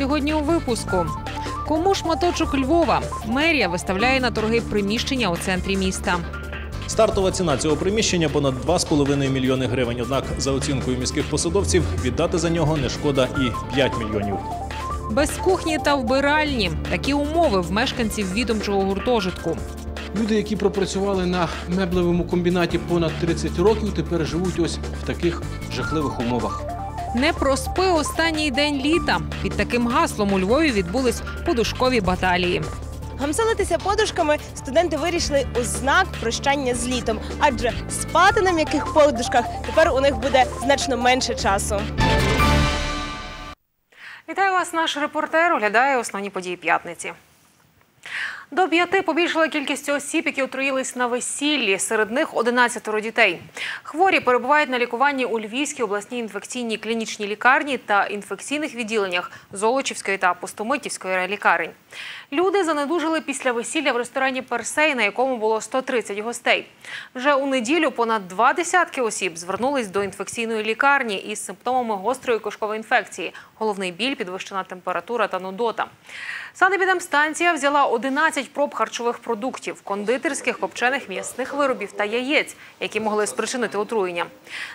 Сьогодні у випуску. Кому шматочок Львова? Мерія виставляє на торги приміщення у центрі міста. Стартова ціна цього приміщення понад 2,5 мільйони гривень. Однак, за оцінкою міських посадовців, віддати за нього не шкода і 5 мільйонів. Без кухні та вбиральні такі умови в мешканців відомчого гуртожитку. Люди, які пропрацювали на меблевому комбінаті понад 30 років, тепер живуть ось в таких жахливих умовах. Не проспи останній день літа. Під таким гаслом у Львові відбулись подушкові баталії. Гамселитися подушками студенти вирішили у знак прощання з літом, адже спати на м'яких подушках тепер у них буде значно менше часу. Вітаю вас, наш репортер оглядає основні події п'ятниці. До п'яти побільшила кількість осіб, які отруїлись на весіллі. Серед них 11 дітей. Хворі перебувають на лікуванні у Львівській обласній інфекційній клінічній лікарні та інфекційних відділеннях Золочівської та Пустомитівської лікарень. Люди занедужили після весілля в ресторані Персей, на якому було 130 гостей. Вже у неділю понад два десятки осіб звернулись до інфекційної лікарні із симптомами гострої кишкової інфекції, головний біль, підвищена температура та нудота. Санепідемстанція взяла 11 проб харчових продуктів, кондитерських, копчених, м'ясних виробів та яєць, які могли спричинити отруєння.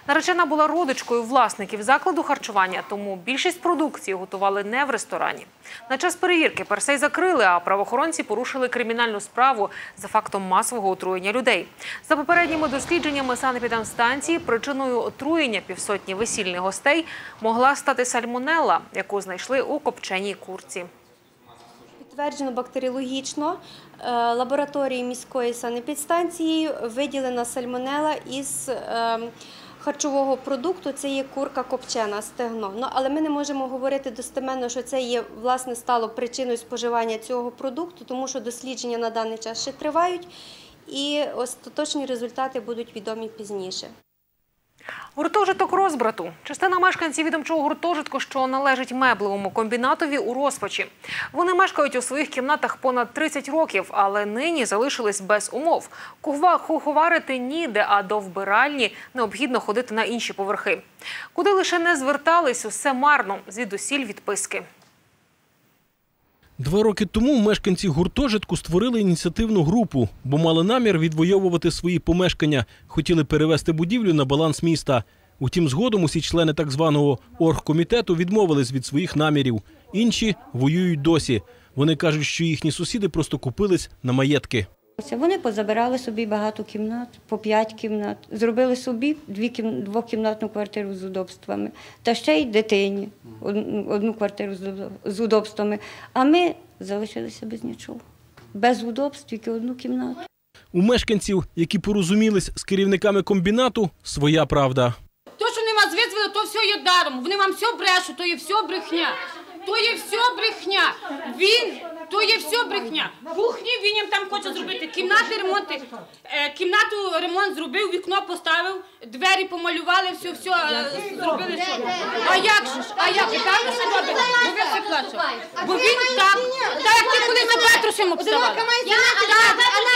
Наречена була родичкою власників закладу харчування, тому більшість продукції готували не в ресторані. На час перевірки персей закрили, а правоохоронці порушили кримінальну справу за фактом масового отруєння людей. За попередніми дослідженнями санепідемстанції причиною отруєння півсотні весільних гостей могла стати сальмонелла, яку знайшли у копченій курці. Підтверджено бактеріологічно е, лабораторії міської санепідстанції виділена сальмонела із е, харчового продукту. Це є курка копчена, стегно. Ну, але ми не можемо говорити достеменно, що це є власне стало причиною споживання цього продукту, тому що дослідження на даний час ще тривають, і остаточні результати будуть відомі пізніше. Гуртожиток розбрату. Частина мешканців відомчого гуртожитку, що належить меблевому комбінатові, у розпачі. Вони мешкають у своїх кімнатах понад 30 років, але нині залишились без умов. Куховарити ніде, а до вбиральні необхідно ходити на інші поверхи. Куди лише не звертались, усе марно, звідусіль відписки. Два роки тому мешканці гуртожитку створили ініціативну групу, бо мали намір відвоювати свої помешкання, хотіли перевести будівлю на баланс міста. Утім, згодом усі члени так званого оргкомітету відмовились від своїх намірів. Інші воюють досі. Вони кажуть, що їхні сусіди просто купились на маєтки. Вони позабирали собі багато кімнат, по п'ять кімнат, зробили собі дві кім... двокімнатну квартиру з удобствами, та ще й дитині одну, квартиру з удобствами. А ми залишилися без нічого. Без удобств, тільки одну кімнату. У мешканців, які порозумілись з керівниками комбінату, своя правда. То, що нема звідси, то все є даром. Вони вам все брешуть, то є все брехня. То є все брехня. Він, то є все брехня. Кухні він їм там хоче зробити. Кімнати ремонти. Е, кімнату ремонт зробив, вікно поставив, двері помалювали, все, все е, зробили. Все. А як же ж? А як же? Правильно що робить? Бо ви це плачете. Бо він так, так як ти колись за Петрусем обставав. Так, так,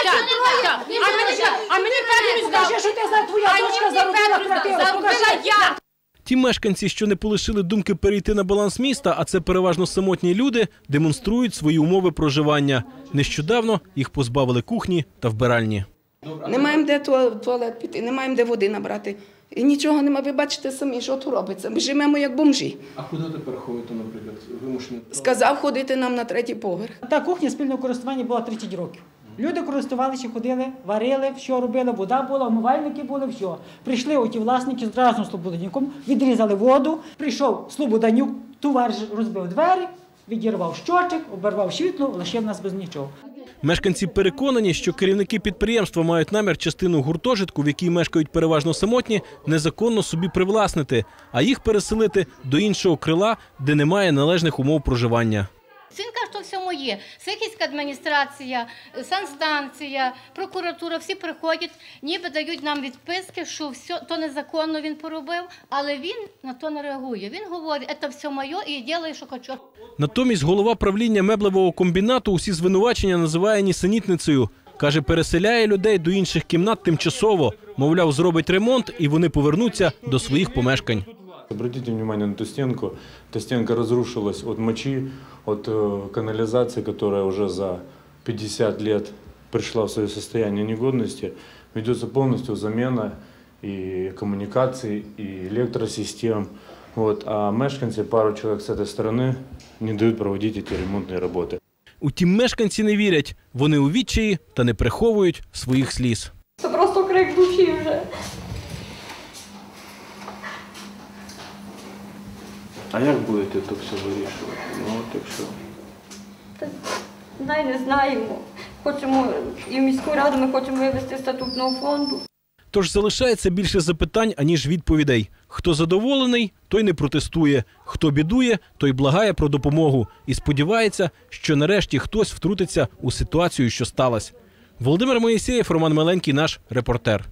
так. А мені, а мені Петрус дав. що ти за твоя дочка заробила квартиру? Заробила я. Ті мешканці, що не полишили думки перейти на баланс міста, а це переважно самотні люди, демонструють свої умови проживання. Нещодавно їх позбавили кухні та вбиральні. Не маємо де туа- туалет піти, не маємо де води набрати. І нічого нема. Ви бачите самі, що тут робиться. Ми живемо як бомжі. А куди тепер ходите, наприклад, вимушені? Сказав ходити нам на третій поверх. Та кухня спільного користування була 30 років. Люди користувалися, ходили, варили, що робили, вода була, умивальники були, все. Прийшли оті власники з разом Слободанюком, відрізали воду, прийшов Слободанюк, товариш розбив двері, відірвав щочик, обірвав світло, лишив нас без нічого. Мешканці переконані, що керівники підприємства мають намір частину гуртожитку, в якій мешкають переважно самотні, незаконно собі привласнити, а їх переселити до іншого крила, де немає належних умов проживання. Він каже, що все моє. Сихівська адміністрація, санстанція, прокуратура, всі приходять, ніби дають нам відписки, що все то незаконно він поробив, але він на то не реагує. Він говорить, це все моє і ділає, що хочу. Натомість голова правління меблевого комбінату усі звинувачення називає нісенітницею. Каже, переселяє людей до інших кімнат тимчасово. Мовляв, зробить ремонт і вони повернуться до своїх помешкань. Обратите внимание на эту стенку. Эта стенка разрушилась от мочи, от э, канализации, которая уже за 50 лет пришла в свое состояние негодности. Ведется полностью замена и коммуникаций, и электросистем. Вот. А мешканцы, пару человек с этой стороны, не дают проводить эти ремонтные работы. Утім, мешканці не вірять. Вони у відчаї та не приховують своїх сліз. Це просто крик душі вже. А як будете то все вирішувати? Ну, так що? Дай не знаємо. Хочемо і в міську раду ми хочемо вивести статутного фонду. Тож залишається більше запитань, аніж відповідей. Хто задоволений, той не протестує. Хто бідує, той благає про допомогу і сподівається, що нарешті хтось втрутиться у ситуацію, що сталася. Володимир Моїсеєв, Роман Меленький, наш репортер.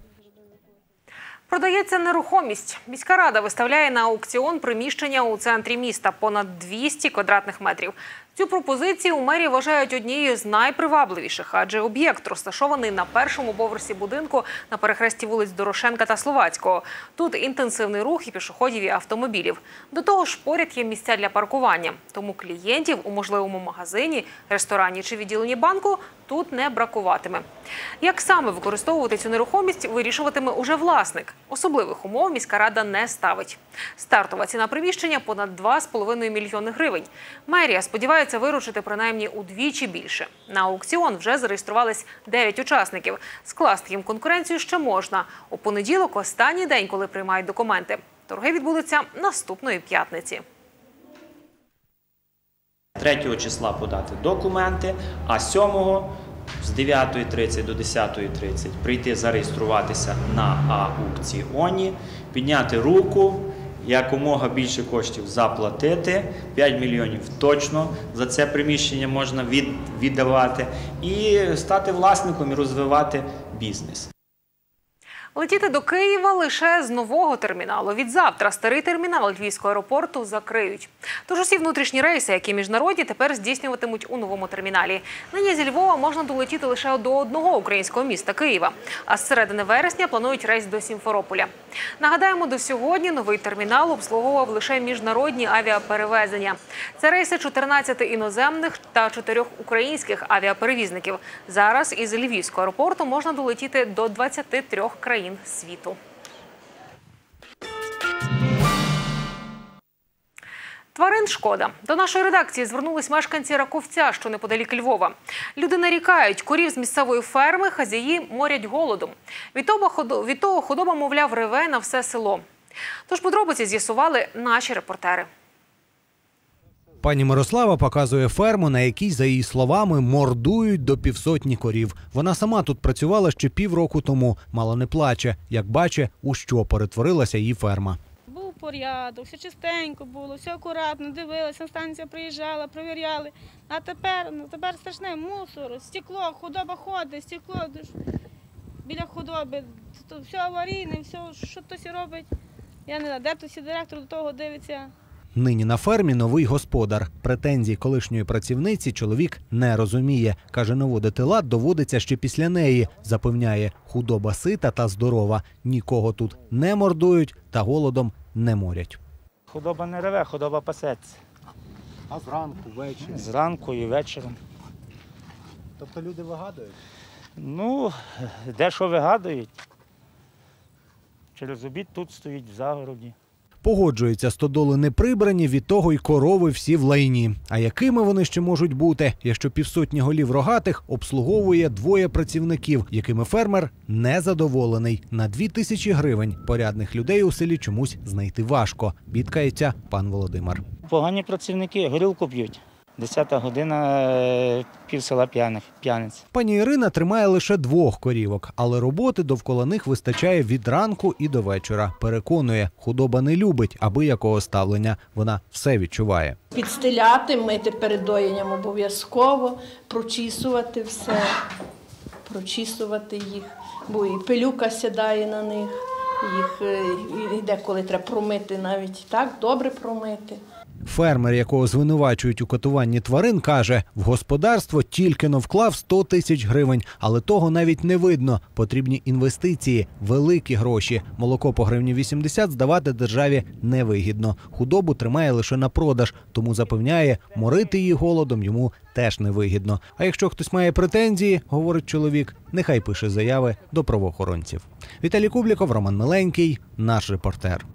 Продається нерухомість. Міська рада виставляє на аукціон приміщення у центрі міста понад 200 квадратних метрів. Цю пропозицію у мерії вважають однією з найпривабливіших, адже об'єкт розташований на першому поверсі будинку на перехресті вулиць Дорошенка та Словацького. Тут інтенсивний рух і пішоходів і автомобілів. До того ж, поряд є місця для паркування. Тому клієнтів у можливому магазині, ресторані чи відділенні банку тут не бракуватиме. Як саме використовувати цю нерухомість, вирішуватиме уже власник. Особливих умов міська рада не ставить. Стартова ціна приміщення понад 2,5 мільйони гривень. Мерія сподівається виручити принаймні удвічі більше. На аукціон вже зареєструвались 9 учасників. Скласти їм конкуренцію ще можна. У понеділок останній день, коли приймають документи. Торги відбудуться наступної п'ятниці. 3 числа подати документи, а 7-го з 9.30 до 10.30 прийти зареєструватися на аукціоні, підняти руку, якомога більше коштів заплатити, 5 мільйонів точно за це приміщення можна від, віддавати, і стати власником і розвивати бізнес. Летіти до Києва лише з нового терміналу. Від завтра старий термінал Львівського аеропорту закриють. Тож усі внутрішні рейси, які міжнародні, тепер здійснюватимуть у новому терміналі. Нині зі Львова можна долетіти лише до одного українського міста Києва. А з середини вересня планують рейс до Сімферополя. Нагадаємо, до сьогодні новий термінал обслуговував лише міжнародні авіаперевезення. Це рейси 14 іноземних та 4 українських авіаперевізників. Зараз із Львівського аеропорту можна долетіти до 23 країн світу. Тварин шкода. До нашої редакції звернулись мешканці Раковця, що неподалік Львова. Люди нарікають, корів з місцевої ферми хазяї морять голодом. Від того худоба, мовляв, реве на все село. Тож подробиці з'ясували наші репортери. Пані Мирослава показує ферму, на якій, за її словами, мордують до півсотні корів. Вона сама тут працювала ще півроку тому. Мало не плаче, як бачить, у що перетворилася її ферма. Був порядок, все чистенько було, все акуратно, дивилися, станція приїжджала, перевіряли. А тепер, ну тепер страшне мусор, стекло, худоба ходить, стекло біля худоби, все аварійне, все, що хтось робить. Я не знаю, де тут директор до того дивиться. Нині на фермі новий господар. Претензій колишньої працівниці чоловік не розуміє. Каже, наводити лад доводиться ще після неї. Запевняє, худоба сита та здорова. Нікого тут не мордують та голодом не морять. Худоба не реве, худоба пасеться. А зранку, ввечері. Зранку і вечором. Тобто люди вигадують? Ну, дещо вигадують. Через обід тут стоїть в загороді. Погоджується, стодоли не прибрані, від того й корови всі в лайні. А якими вони ще можуть бути, якщо півсотні голів рогатих обслуговує двоє працівників, якими фермер не задоволений. На дві тисячі гривень порядних людей у селі чомусь знайти важко. Бідкається пан Володимир. Погані працівники горілку п'ють. Десята година е, пів села п'яних, п'яниць. Пані Ірина тримає лише двох корівок, але роботи довкола них вистачає від ранку і до вечора. Переконує, худоба не любить аби якого ставлення. Вона все відчуває. Підстеляти, мити перед доєнням обов'язково, прочісувати все, прочісувати їх, бо і пилюка сідає на них, їх е, і деколи треба промити навіть так, добре промити. Фермер, якого звинувачують у катуванні тварин, каже, в господарство тільки но вклав 100 тисяч гривень, але того навіть не видно. Потрібні інвестиції, великі гроші. Молоко по гривні 80 здавати державі невигідно. Худобу тримає лише на продаж, тому запевняє, морити її голодом йому теж невигідно. А якщо хтось має претензії, говорить чоловік, нехай пише заяви до правоохоронців. Віталій Кубліков, Роман Миленький, наш репортер.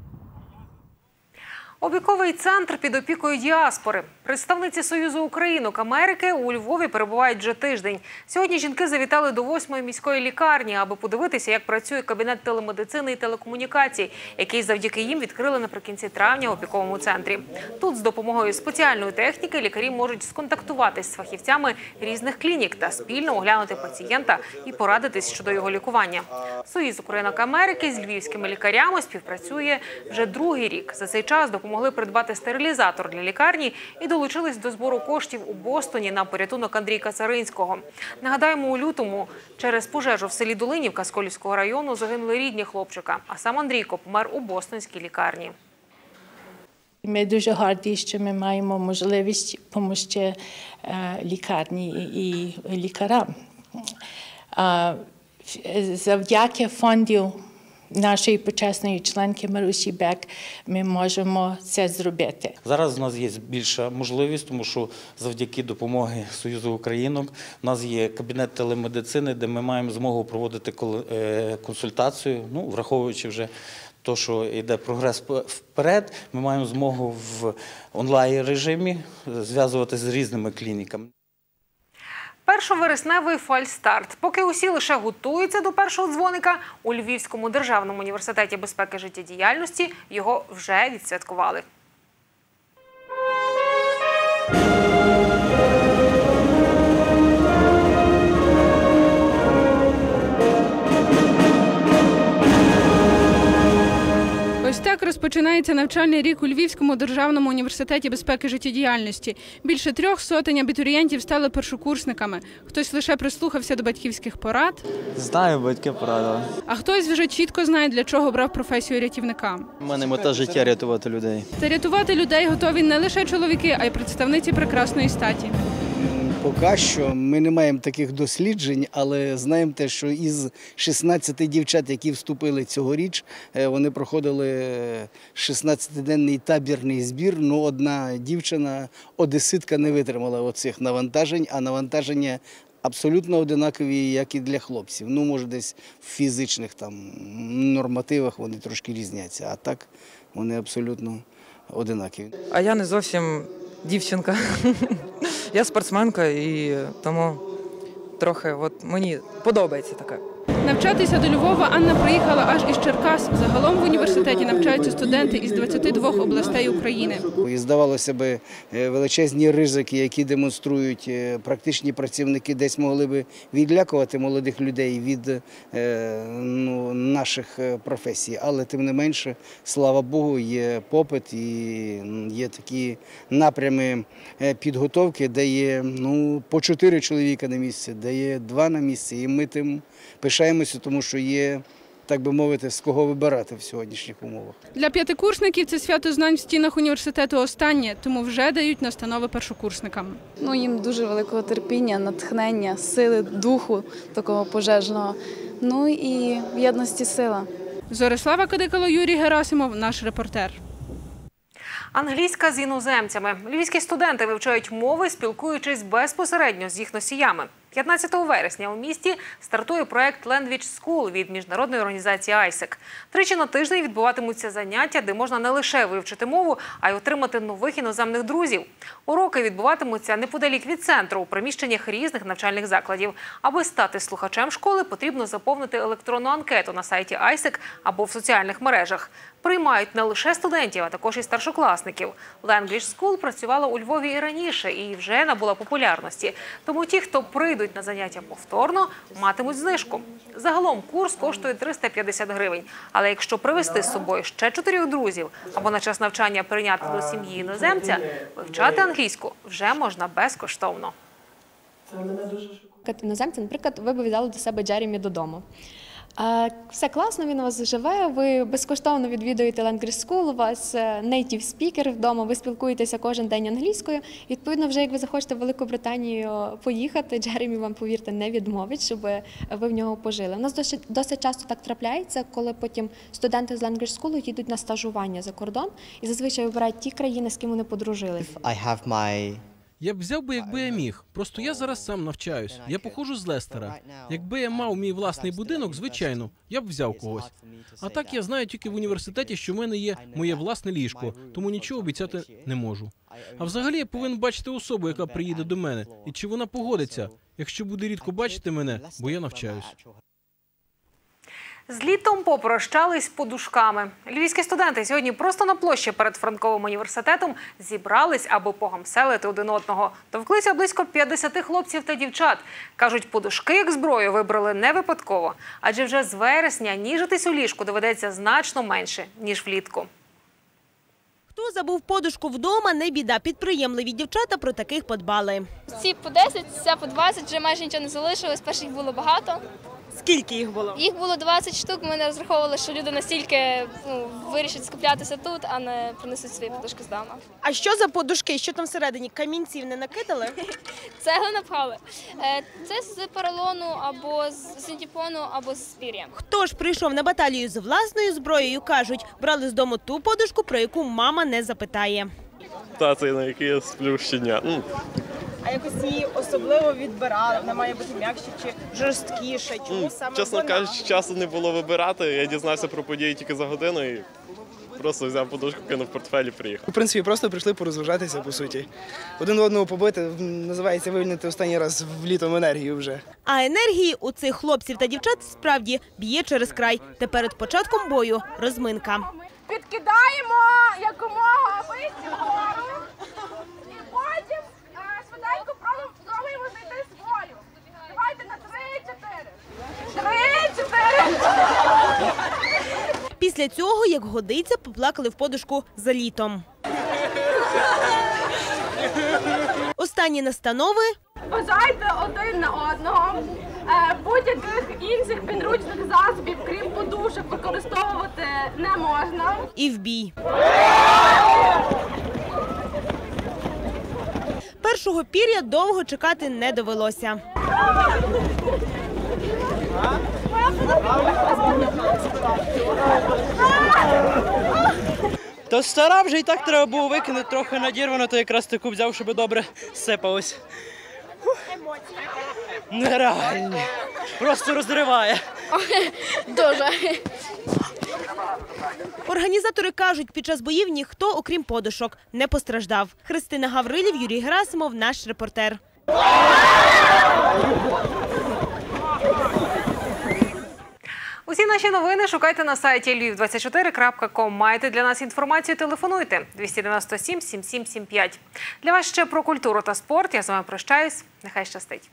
Обіковий центр під опікою діаспори. Представниці Союзу Українок Америки у Львові перебувають вже тиждень. Сьогодні жінки завітали до восьмої міської лікарні, аби подивитися, як працює кабінет телемедицини і телекомунікацій, який завдяки їм відкрили наприкінці травня в опіковому центрі. Тут з допомогою спеціальної техніки лікарі можуть сконтактуватись з фахівцями різних клінік та спільно оглянути пацієнта і порадитись щодо його лікування. Союз Українок Америки з львівськими лікарями співпрацює вже другий рік. За цей час допомогли придбати стерилізатор для лікарні і долучились до збору коштів у Бостоні на порятунок Андрійка Царинського. Нагадаємо, у лютому через пожежу в селі Долинівка Сколівського району загинули рідні хлопчика. А сам Андрійко помер у бостонській лікарні. Ми дуже горді, що ми маємо можливість допомогти е, лікарні і лікарям. Завдяки фонду нашої почесної членки Марусі Бек ми можемо це зробити. Зараз у нас є більша можливість, тому що завдяки допомоги Союзу Українок у нас є кабінет телемедицини, де ми маємо змогу проводити е, консультацію, ну, враховуючи вже те, що йде прогрес вперед, ми маємо змогу в онлайн режимі зв'язуватися з різними клініками. Першовересневий фальстарт. Поки усі лише готуються до першого дзвоника, у Львівському державному університеті безпеки життєдіяльності його вже відсвяткували. Ось так розпочинається навчальний рік у Львівському державному університеті безпеки життєдіяльності. Більше трьох сотень абітурієнтів стали першокурсниками. Хтось лише прислухався до батьківських порад, Знаю, батьки порадили. а хтось вже чітко знає, для чого брав професію рятівника. У мене мета життя рятувати людей. Та рятувати людей готові не лише чоловіки, а й представниці прекрасної статі. Поки що ми не маємо таких досліджень, але знаємо те, що із 16 дівчат, які вступили цьогоріч, е, вони проходили 16-денний табірний збір. Ну, одна дівчина, одеситка, не витримала оцих навантажень, а навантаження абсолютно одинакові, як і для хлопців. Ну, може, десь в фізичних там нормативах вони трошки різняться, а так вони абсолютно одинакові. А я не зовсім дівчинка. Я спортсменка і тому трохи от мені подобається таке. Навчатися до Львова Анна приїхала аж із Черкас. Загалом в університеті навчаються студенти із 22 областей України. І здавалося би, е, величезні ризики, які демонструють е, практичні працівники, десь могли би відлякувати молодих людей від е, ну, наших професій. Але тим не менше, слава Богу, є попит і є такі напрями підготовки, де є ну, по чотири чоловіка на місці, де є два на місці. І ми тим пишаємося, тому що є, так би мовити, з кого вибирати в сьогоднішніх умовах. Для п'ятикурсників це свято знань в стінах університету останнє, тому вже дають настанови першокурсникам. Ну, їм дуже великого терпіння, натхнення, сили, духу такого пожежного. Ну і в єдності сила. Зорислава Кадикало, Юрій Герасимов, наш репортер. Англійська з іноземцями. Львівські студенти вивчають мови, спілкуючись безпосередньо з їх носіями. 15 вересня у місті стартує проект Language School від міжнародної організації ISEC. Тричі на тиждень відбуватимуться заняття, де можна не лише вивчити мову, а й отримати нових іноземних друзів. Уроки відбуватимуться неподалік від центру у приміщеннях різних навчальних закладів. Аби стати слухачем школи, потрібно заповнити електронну анкету на сайті ISEC або в соціальних мережах. Приймають не лише студентів, а також і старшокласників. Language School працювала у Львові і раніше і вже набула популярності. Тому ті, хто прийдуть на заняття повторно, матимуть знижку. Загалом курс коштує 350 гривень. Але якщо привезти з собою ще чотирьох друзів або на час навчання прийняти до сім'ї іноземця, вивчати англійську вже можна безкоштовно. Іноземці, наприклад, ви б взяли до себе Джеремі додому. Все класно, він у вас живе. Ви безкоштовно відвідуєте Language School, у вас е, native speaker вдома, ви спілкуєтеся кожен день англійською. Відповідно, вже як ви захочете в Велику Британію поїхати, Джеремі вам повірте не відмовить, щоб ви в нього пожили. У нас досить, досить часто так трапляється, коли потім студенти з Language School їдуть на стажування за кордон і зазвичай вибирають ті країни, з ким вони подружилися. Я б взяв би, якби я міг. Просто я зараз сам навчаюсь. Я походжу з Лестера. Якби я мав мій власний будинок, звичайно, я б взяв когось. А так я знаю тільки в університеті, що в мене є моє власне ліжко, тому нічого обіцяти не можу. А взагалі я повинен бачити особу, яка приїде до мене, і чи вона погодиться, якщо буде рідко бачити мене, бо я навчаюсь. З літом попрощались подушками. Львівські студенти сьогодні просто на площі перед Франковим університетом зібрались, аби погамселити один одного. Товклися близько 50 хлопців та дівчат. Кажуть, подушки як зброю вибрали не випадково, адже вже з вересня ніжитись у ліжку доведеться значно менше ніж влітку. Хто забув подушку вдома, не біда. Підприємливі дівчата про таких подбали. Ці по 10, ця по 20, вже майже нічого не залишилось. Перших було багато. Скільки їх було? Їх було 20 штук. Ми не розраховували, що люди настільки ну, вирішать скуплятися тут, а не принесуть свої подушки з дому. А що за подушки? Що там всередині? Камінців не накидали? Цегли напхали. Е, Це з поролону або з синтепону, або з пір'я. Хто ж прийшов на баталію з власною зброєю, кажуть, брали з дому ту подушку, про яку мама не запитає. Та це на який я сплю щодня. Якось її особливо відбирали, вона має бути м'якше чи жорсткіше. м, чесно кажучи, часу не було вибирати. Я дізнався про події тільки за годину і просто взяв подушку, кинув в портфель і приїхав. В принципі, просто прийшли порозважатися, по суті. Один одного побити, називається вивільнити останній раз в літом енергію вже. А енергії у цих хлопців та дівчат справді б'є через край. Та перед початком бою розминка. Підкидаємо якомога вище вгору. І потім е, швиденько пробуємо, пробуємо знайти свою. Давайте на три-чотири. Три-чотири. Після цього, як годиться, поплакали в подушку за літом. Останні настанови Бажайте один на одного. Е, Будь-яких інших підручних засобів, крім подушок, використовувати не можна. і в бій. Першого пір'я довго чекати не довелося. То стара вже і так треба було викинути трохи надірвано, то якраз таку взяв, щоб добре сипалось. Нереально. Просто розриває. Дуже. Організатори кажуть, під час боїв ніхто, окрім подушок, не постраждав. Христина Гаврилів, Юрій Герасимов, наш репортер. Усі наші новини шукайте на сайті lviv24.com. Маєте для нас інформацію, телефонуйте 297 7775. Для вас ще про культуру та спорт. Я з вами прощаюсь. Нехай щастить.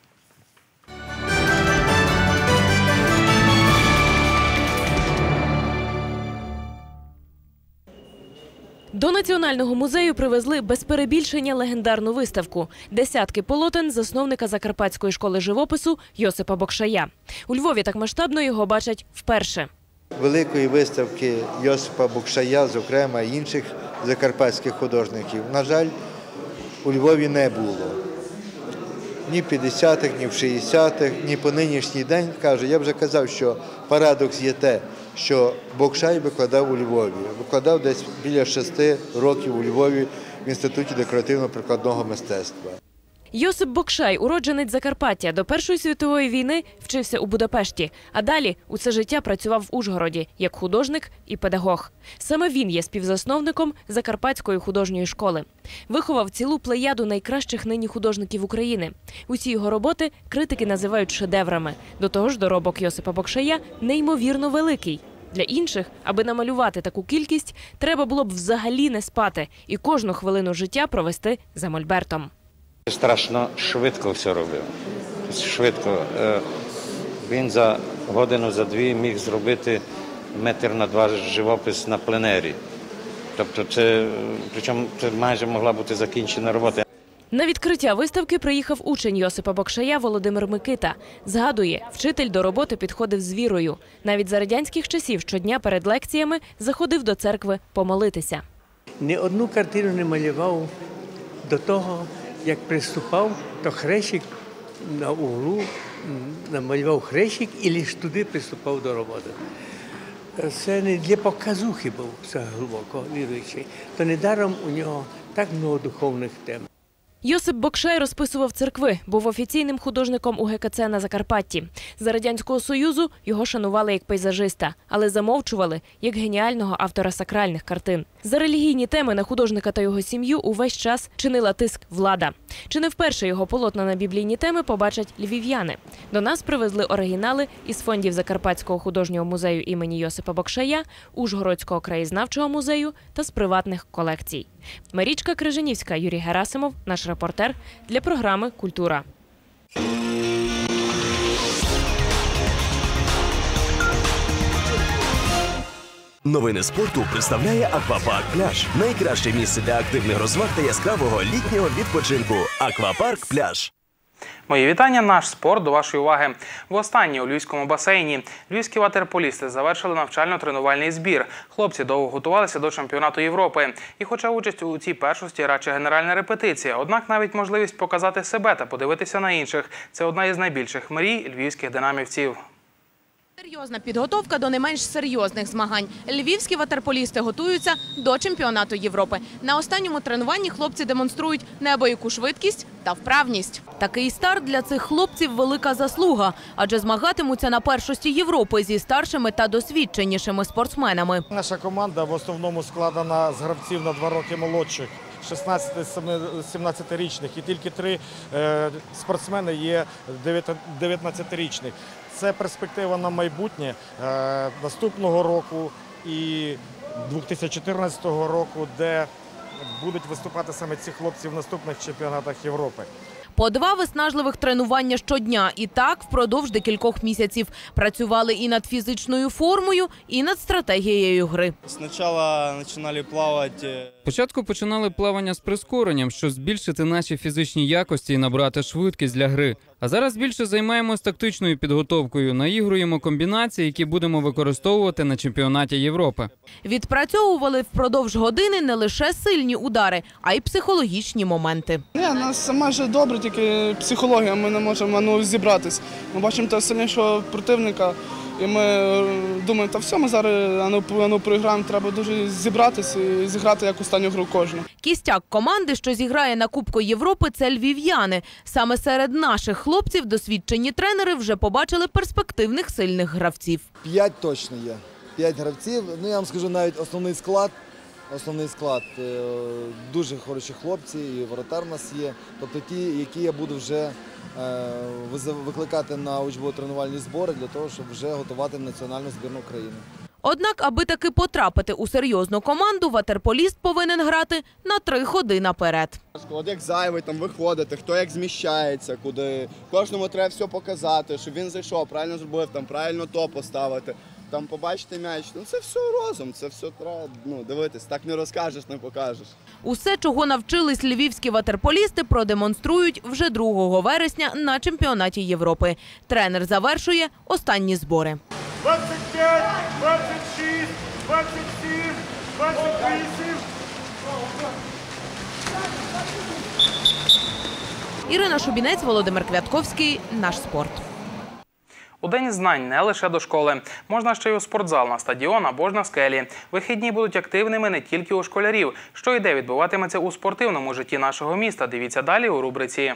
До національного музею привезли без перебільшення легендарну виставку десятки полотен засновника Закарпатської школи живопису Йосипа Бокшая. У Львові так масштабно його бачать вперше. великої виставки Йосипа Букшая, зокрема інших закарпатських художників, на жаль, у Львові не було. Ні в 50-х, ні в 60-х, ні по нинішній день. Кажу, я вже казав, що парадокс є те, що Бокшай викладав у Львові. Викладав десь біля шести років у Львові в Інституті декоративно-прикладного мистецтва. Йосип Бокшай, уродженець Закарпаття, до Першої світової війни вчився у Будапешті, а далі усе життя працював в Ужгороді як художник і педагог. Саме він є співзасновником Закарпатської художньої школи. Виховав цілу плеяду найкращих нині художників України. Усі його роботи критики називають шедеврами. До того ж, доробок Йосипа Бокшая неймовірно великий. Для інших, аби намалювати таку кількість, треба було б взагалі не спати і кожну хвилину життя провести за мольбертом. Страшно швидко все робив. Швидко. Е, Він за годину, за дві міг зробити метр на два живопис на пленері. Тобто це, причому це майже могла бути закінчена робота. На відкриття виставки приїхав учень Йосипа Бокшая Володимир Микита. Згадує, вчитель до роботи підходив з вірою. Навіть за радянських часів щодня перед лекціями заходив до церкви помолитися. Ні одну картину не малював до того, як приступав, то хрещик на углу намалював хрещик і лише туди приступав до роботи. Це не для показухи був це глибоко віруючий. То недаром у нього так много духовних тем. Йосип Бокшай розписував церкви, був офіційним художником у ГКЦ на Закарпатті. За радянського союзу його шанували як пейзажиста, але замовчували як геніального автора сакральних картин. За релігійні теми на художника та його сім'ю увесь час чинила тиск влада. Чи не вперше його полотна на біблійні теми побачать львів'яни? До нас привезли оригінали із фондів Закарпатського художнього музею імені Йосипа Бокшая, Ужгородського краєзнавчого музею та з приватних колекцій. Марічка Крижанівська, Юрій Герасимов, наш репортер для програми Культура. Новини спорту представляє Аквапарк Пляж. Найкраще місце для активних розваг та яскравого літнього відпочинку. Аквапарк Пляж. Мої вітання. Наш спорт до вашої уваги. Востаннє у львівському басейні львівські ватерполісти завершили навчально-тренувальний збір. Хлопці довго готувалися до чемпіонату Європи. І, хоча участь у цій першості радше генеральна репетиція, однак навіть можливість показати себе та подивитися на інших це одна із найбільших мрій львівських динамівців. Серйозна підготовка до не менш серйозних змагань. Львівські ватерполісти готуються до чемпіонату Європи. На останньому тренуванні хлопці демонструють неабияку швидкість та вправність. Такий старт для цих хлопців велика заслуга, адже змагатимуться на першості Європи зі старшими та досвідченішими спортсменами. Наша команда в основному складена з гравців на два роки молодших. 16-17-річних і тільки три е, спортсмени є 19-річних. Це перспектива на майбутнє е, наступного року і 2014 року, де будуть виступати саме ці хлопці в наступних чемпіонатах Європи. По два виснажливих тренування щодня. І так впродовж декількох місяців працювали і над фізичною формою, і над стратегією гри. Сначала начинали плавать. э, Спочатку починали плавання з прискоренням, щоб збільшити наші фізичні якості і набрати швидкість для гри. А зараз більше займаємось тактичною підготовкою, наігруємо комбінації, які будемо використовувати на чемпіонаті Європи. Відпрацьовували впродовж години не лише сильні удари, а й психологічні моменти. Ні, у нас майже добре, тільки психологія, ми не можемо ну, зібратись. Ми бачимо того сильнішого противника, і ми е, думаємо, та все, ми зараз а ну, ну, проіграємо, треба дуже зібратись і зіграти як останню гру кожну. Кістяк команди, що зіграє на Кубку Європи, це львів'яни. Саме серед наших хлопців досвідчені тренери вже побачили перспективних сильних гравців. П'ять точно є. П'ять гравців. Ну я вам скажу навіть основний склад. Основний склад е, дуже хороші хлопці, і воротар у нас є. Тобто ті, які я буду вже викликати на учбово-тренувальні збори для того, щоб вже готувати національну збірну України. Однак, аби таки потрапити у серйозну команду, ватерполіст повинен грати на три ходи наперед. От як зайвий там виходити, хто як зміщається, куди. Кожному треба все показати, щоб він зайшов, правильно зробив, там правильно то поставити. Там побачити м'яч. Ну це все розум, це все треба ну, дивитись. Так не розкажеш, не покажеш. Усе, чого навчились львівські ватерполісти, продемонструють вже 2 вересня на чемпіонаті Європи. Тренер завершує останні збори. 25, 26, 27, 28. Ірина Шубінець, Володимир Квятковський. Наш спорт. У день знань не лише до школи. Можна ще й у спортзал, на стадіон або ж на скелі. Вихідні будуть активними не тільки у школярів. Що йде відбуватиметься у спортивному житті нашого міста. Дивіться далі у рубриці.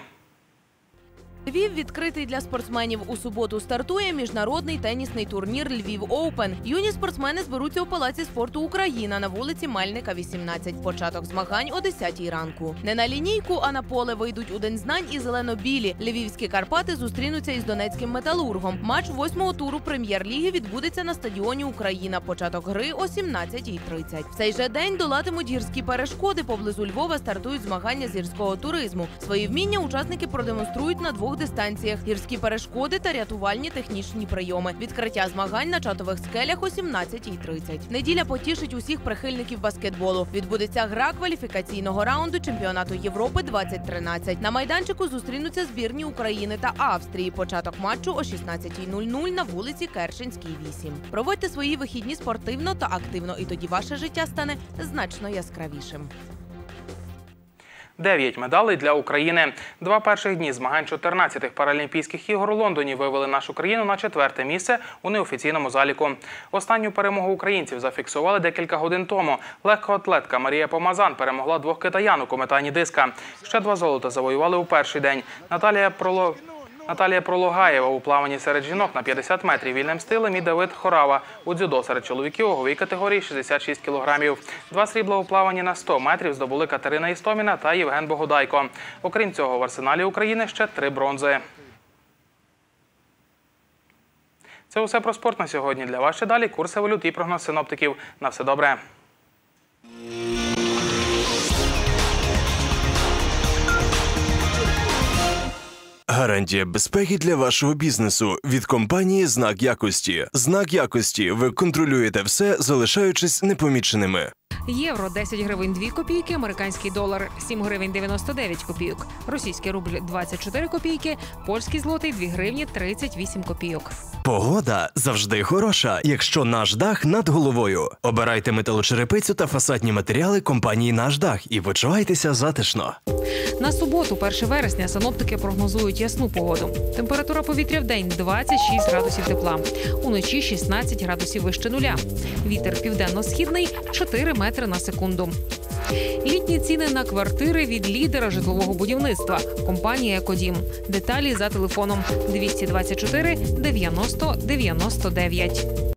Львів відкритий для спортсменів. У суботу стартує міжнародний тенісний турнір Львів Оупен. Юні спортсмени зберуться у палаці спорту Україна на вулиці Мельника, 18. Початок змагань о 10 ранку. Не на лінійку, а на поле вийдуть у день знань і зелено-білі. Львівські Карпати зустрінуться із донецьким металургом. Матч восьмого туру прем'єр-ліги відбудеться на стадіоні Україна. Початок гри о 17.30. В цей же день долатимуть гірські перешкоди. Поблизу Львова стартують змагання з гірського туризму. Свої вміння учасники продемонструють на двох дистанціях: гірські перешкоди та рятувальні технічні прийоми. Відкриття змагань на чатових скелях о 17.30. Неділя потішить усіх прихильників баскетболу. Відбудеться гра кваліфікаційного раунду чемпіонату Європи 2013. На майданчику зустрінуться збірні України та Австрії. Початок матчу о 16.00 на вулиці Керченській, 8. Проводьте свої вихідні спортивно та активно, і тоді ваше життя стане значно яскравішим. Дев'ять медалей для України. Два перших дні змагань 14-х паралімпійських ігор у Лондоні вивели нашу країну на четверте місце у неофіційному заліку. Останню перемогу українців зафіксували декілька годин тому. Легкоатлетка Марія Помазан перемогла двох китаянок у метанні диска. Ще два золота завоювали у перший день. Наталія Проло... Наталія Прологаєва у плаванні серед жінок на 50 метрів вільним стилем і Давид Хорава у дзюдо серед чоловіків у ваговій категорії 66 кілограмів. Два срібла у плаванні на 100 метрів здобули Катерина Істоміна та Євген Богодайко. Окрім цього, в арсеналі України ще три бронзи. Це усе про спорт на сьогодні. Для вас ще далі курси валют і прогноз синоптиків. На все добре. Гарантія безпеки для вашого бізнесу від компанії Знак якості. Знак якості. Ви контролюєте все, залишаючись непоміченими. Євро 10 гривень 2 копійки, американський долар 7 гривень 99 копійок, російський рубль 24 копійки, польський злотий 2 гривні 38 копійок. Погода завжди хороша, якщо наш дах над головою. Обирайте металочерепицю та фасадні матеріали компанії Наш дах і почувайтеся затишно. На суботу, 1 вересня, синоптики прогнозують ясну погоду. Температура повітря в день 26 градусів тепла, уночі 16 градусів вище нуля. Вітер південно-східний 4 метри на секунду. Літні ціни на квартири від лідера житлового будівництва компанія Екодім. Деталі за телефоном 224 90 99.